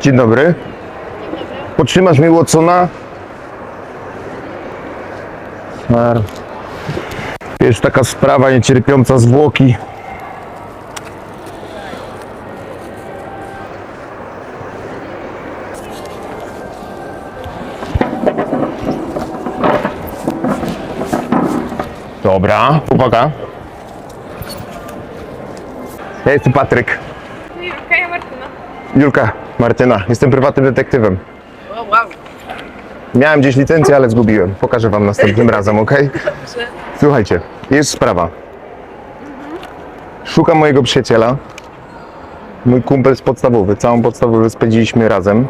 Dzień dobry. Potrzymasz mi Watsona? Jest taka sprawa niecierpiąca zwłoki. Dobra, uwaga. Ja jestem Patryk. Julka, ja Martyna. Julka, Martyna, jestem prywatnym detektywem. O, wow. Miałem gdzieś licencję, ale zgubiłem. Pokażę wam następnym razem, ok? Słuchajcie, jest sprawa. Szukam mojego przyjaciela. Mój kumpel z podstawowy. Całą podstawową spędziliśmy razem.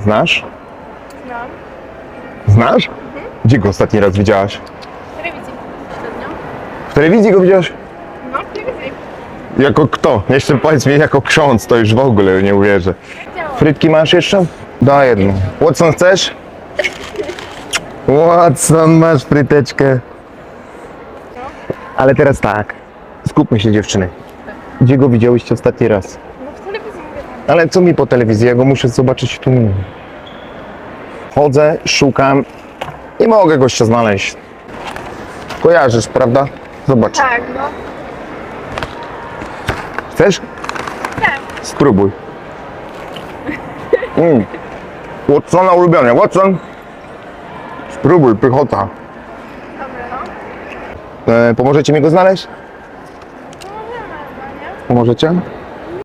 Znasz? Znam. Znasz? Gdzie go ostatni raz widziałaś? W telewizji. W telewizji go widziałaś? No, w telewizji. Jako kto? Jeszcze powiedz mi, jako ksiądz, to już w ogóle nie uwierzę. Frytki masz jeszcze? Daj jedną. Watson chcesz? Watson, masz fryteczkę. Ale teraz tak. Skupmy się dziewczyny. Gdzie go widziałyście ostatni raz? No w telewizji. Ale co mi po telewizji? Ja go muszę zobaczyć tu. Chodzę, szukam. Nie mogę gościa znaleźć. Kojarzysz, prawda? Zobacz. Tak, no. Chcesz? Tak. Spróbuj. Mm. Watsona ulubiony. Watson. Spróbuj, pychota. Dobra, no. E, pomożecie mi go znaleźć? No nie? Pomożecie?